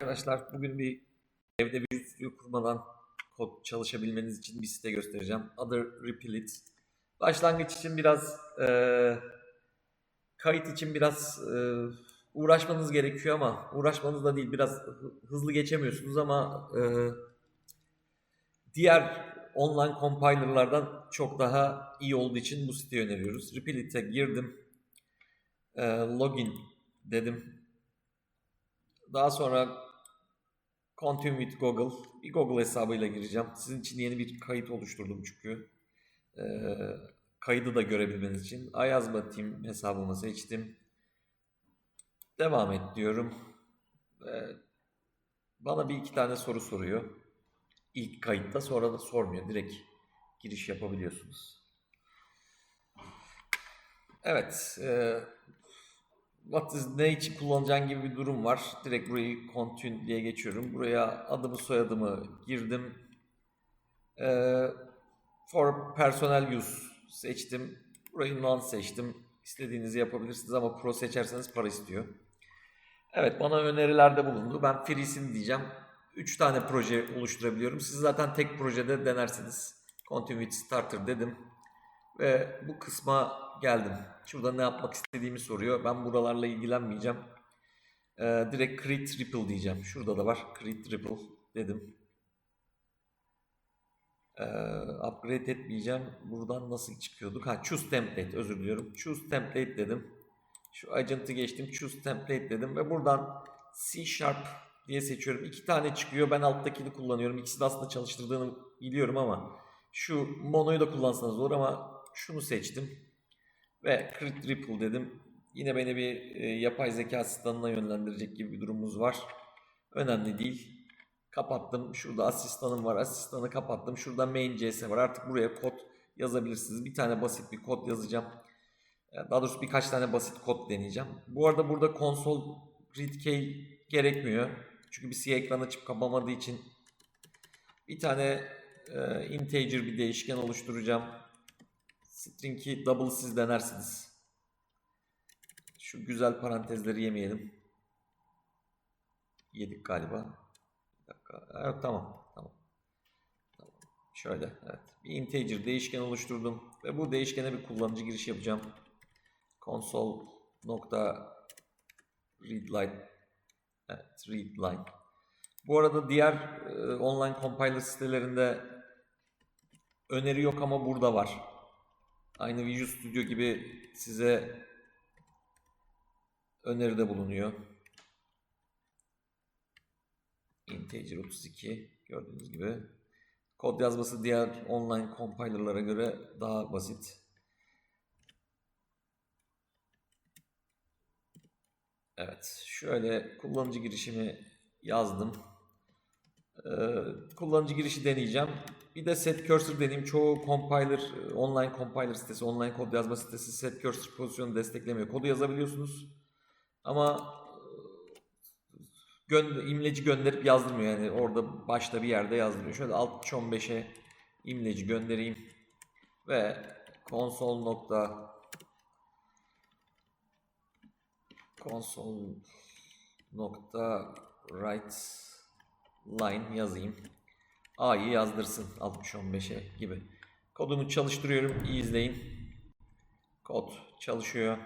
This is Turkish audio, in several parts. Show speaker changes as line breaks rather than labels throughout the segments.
Arkadaşlar bugün bir evde bir stüdyo kurmadan kod çalışabilmeniz için bir site göstereceğim. Adı Repealit. Başlangıç için biraz eee, kayıt için biraz eee, uğraşmanız gerekiyor ama uğraşmanız da değil biraz hı- hızlı geçemiyorsunuz ama eee, diğer online compilerlardan çok daha iyi olduğu için bu siteyi öneriyoruz. Repeatit'e girdim. Eee, login dedim. Daha sonra Continue with Google. Bir Google hesabıyla gireceğim. Sizin için yeni bir kayıt oluşturdum çünkü. Ee, kaydı da görebilmeniz için. Ayazma Team hesabımı seçtim. Devam et diyorum. Ve bana bir iki tane soru soruyor. İlk kayıtta sonra da sormuyor. Direkt giriş yapabiliyorsunuz. Evet. E, what is ne için kullanacağın gibi bir durum var. Direkt burayı continue diye geçiyorum. Buraya adımı soyadımı girdim. Ee, for personal use seçtim. Burayı none seçtim. İstediğinizi yapabilirsiniz ama pro seçerseniz para istiyor. Evet bana önerilerde bulundu. Ben free'sini diyeceğim. 3 tane proje oluşturabiliyorum. Siz zaten tek projede denersiniz. Continue starter dedim. Ve bu kısma geldim. Şurada ne yapmak istediğimi soruyor. Ben buralarla ilgilenmeyeceğim. Ee, direkt create ripple diyeceğim. Şurada da var. Create ripple dedim. Ee, upgrade etmeyeceğim. Buradan nasıl çıkıyorduk? Ha choose template özür diliyorum. Choose template dedim. Şu agent'ı geçtim. Choose template dedim ve buradan C Sharp diye seçiyorum. İki tane çıkıyor. Ben alttakini kullanıyorum. İkisi de aslında çalıştırdığını biliyorum ama şu monoyu da kullansanız olur ama şunu seçtim. Ve Crit Ripple dedim. Yine beni bir e, yapay zeka asistanına yönlendirecek gibi bir durumumuz var. Önemli değil. Kapattım. Şurada asistanım var. Asistanı kapattım. Şurada main.js var. Artık buraya kod yazabilirsiniz. Bir tane basit bir kod yazacağım. E, Daha doğrusu birkaç tane basit kod deneyeceğim. Bu arada burada konsol read key gerekmiyor. Çünkü bir siyah ekran açıp kapamadığı için bir tane e, integer bir değişken oluşturacağım. String'i double siz denersiniz. Şu güzel parantezleri yemeyelim. Yedik galiba. Bir dakika. Evet, tamam. Tamam. Tamam. Şöyle. Evet. Bir integer değişken oluşturdum. Ve bu değişkene bir kullanıcı giriş yapacağım. Console nokta readline Evet, readline. Bu arada diğer e, online compiler sitelerinde öneri yok ama burada var. Aynı Visual Studio gibi size öneride bulunuyor. Integer 32 gördüğünüz gibi. Kod yazması diğer online compilerlara göre daha basit. Evet, şöyle kullanıcı girişimi yazdım. Ee, kullanıcı girişi deneyeceğim. Bir de set cursor deneyeyim. Çoğu compiler, e, online compiler sitesi, online kod yazma sitesi set cursor pozisyonu desteklemiyor. Kodu yazabiliyorsunuz. Ama e, gö imleci gönderip yazdırmıyor. Yani orada başta bir yerde yazdırıyor. Şöyle 6315'e imleci göndereyim. Ve console nokta console nokta write line yazayım. A'yı yazdırsın 6015'e gibi. Kodumu çalıştırıyorum. İyi izleyin. Kod çalışıyor.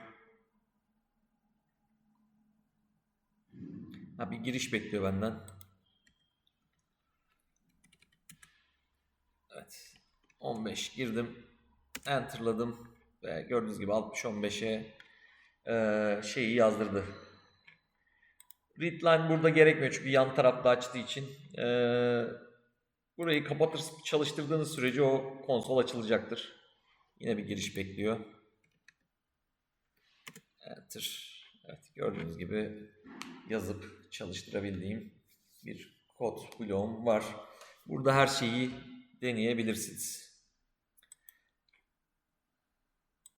Ha, bir giriş bekliyor benden. Evet. 15 girdim. Enter'ladım. Ve gördüğünüz gibi 6015'e eee, şeyi yazdırdı. Readline burada gerekmiyor çünkü yan tarafta açtığı için. Eee, burayı kapatır çalıştırdığınız sürece o konsol açılacaktır. Yine bir giriş bekliyor. Enter. Evet gördüğünüz gibi yazıp çalıştırabildiğim bir kod bloğum var. Burada her şeyi deneyebilirsiniz.